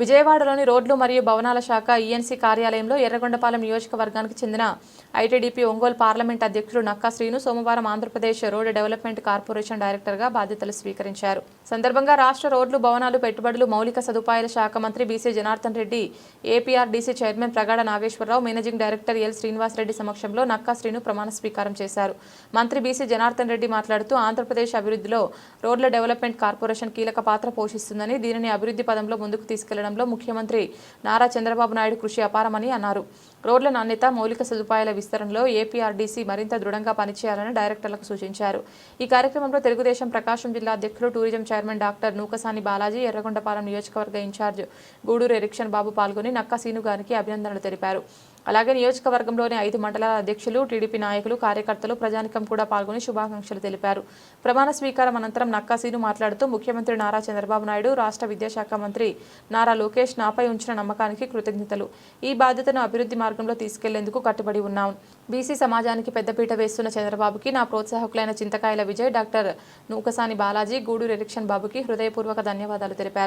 విజయవాడలోని రోడ్లు మరియు భవనాల శాఖ ఈఎన్సీ కార్యాలయంలో ఎర్రగొండపాలెం నియోజకవర్గానికి చెందిన ఐటీడీపీ ఒంగోలు పార్లమెంట్ అధ్యక్షుడు నక్కా శ్రీను సోమవారం ఆంధ్రప్రదేశ్ రోడ్డు డెవలప్మెంట్ కార్పొరేషన్ డైరెక్టర్గా బాధ్యతలు స్వీకరించారు. సందర్భంగా రాష్ట్ర రోడ్లు భవనాలు పెట్టుబడులు మౌలిక సదుపాయాల శాఖ మంత్రి BC Janardhan Reddy APRDC chairman Pragada Nageswararao managing director L Srinivasareddy సమక్షంలో నక్కా శ్రీను ప్రమాణ స్వీకారం చేశారు. మంత్రి బీసీ జనార్దన్ రెడ్డి మాట్లాడుతూ ఆంధ్రప్రదేశ్ అభివృద్ధిలో రోడ్ల డెవలప్మెంట్ కార్పొరేషన్ కీలక పాత్ర పోషిస్తుందని దీనిని అభివృద్ధి పదంలో ముందుకు తీసుకెళ్ళడం తీసుకెళ్ళడంలో ముఖ్యమంత్రి నారా చంద్రబాబు నాయుడు కృషి అపారమని అన్నారు. రోడ్ల నాణ్యత మౌలిక సదుపాయాల విస్తరణలో ఏపీఆర్డీసీ మరింత దృఢంగా పనిచేయాలని డైరెక్టర్లకు సూచించారు. ఈ కార్యక్రమంలో తెలుగుదేశం ప్రకాశం జిల్లా అధ్యక్షులు tourism chairman doctor Nukasani Balaji Yerragondapalem నియోజకవర్గ ఇన్ఛార్జ్ గూడూరు ఎరిక్షన్ బాబు పాల్గొని నక్కా సీను గారికి అభినందనలు తెలిపారు. అలాగే నియోజకవర్గంలోని ఐదు మండలాల అధ్యక్షులు టీడీపీ నాయకులు కార్యకర్తలు ప్రజానికం కూడా పాల్గొని శుభాకాంక్షలు తెలిపారు. ప్రమాణ స్వీకారం అనంతరం నక్కాసీను మాట్లాడుతూ ముఖ్యమంత్రి నారా చంద్రబాబు నాయుడు రాష్ట్ర విద్యాశాఖ మంత్రి నారా లోకేష్ నాపై ఉంచిన నమ్మకానికి కృతజ్ఞతలు. ఈ బాధ్యతను అభివృద్ధి మార్గంలో తీసుకెళ్ళేందుకు కట్టుబడి ఉన్నాం. బీసీ సమాజానికి పెద్దపీట వేస్తున్న చంద్రబాబుకి నా ప్రోత్సాహకులైన చింతకాయల విజయ్ డాక్టర్ నూకసాని బాలాజీ గూడూరు ఎరిక్షన్ బాబుకి హృదయపూర్వక ధన్యవాదాలు తెలిపారు.